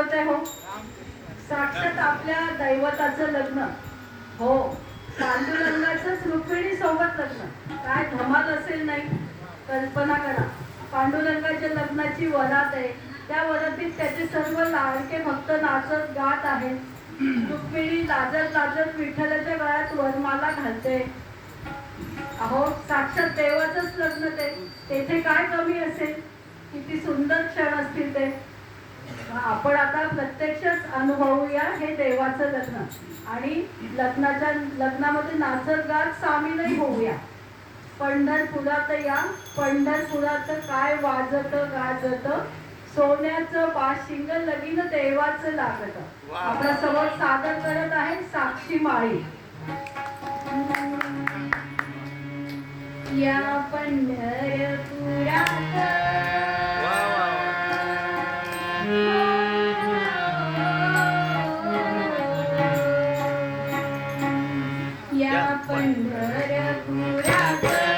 कळतंय हो. साक्षात आपल्या दैवताचं लग्न. हो. पांडुरंगाचंच रुक्मिणी सोबत लग्न. काय धमाल असेल नाही कल्पना करा. पांडुरंगाच्या लग्नाची वरात आहे. त्या वरातीत त्याचे सर्व लाडके भक्त नाचत गात आहेत. रुक्मिणी लाजत लाजत विठ्ठलाच्या गळ्यात वरमाला घालते. अहो साक्षात देवाचंच लग्न ते. तेथे काय कमी असेल? किती सुंदर क्षण असतील ते. आपण आता प्रत्यक्षच अनुभवूया हे देवाचं लग्न. आणि लग्नाच्या लग्नामध्ये नाचत गात सामीलही होऊया. पंढरपुरात या पंढरपुरात काय वाजत गाजत सोन्याचं बाशिंग लगीन देवाचं लागत. आपल्यासमोर सादर करत आहे साक्षी माळी. या पंढरपुरात yeah, yeah. One. One. One. One. One.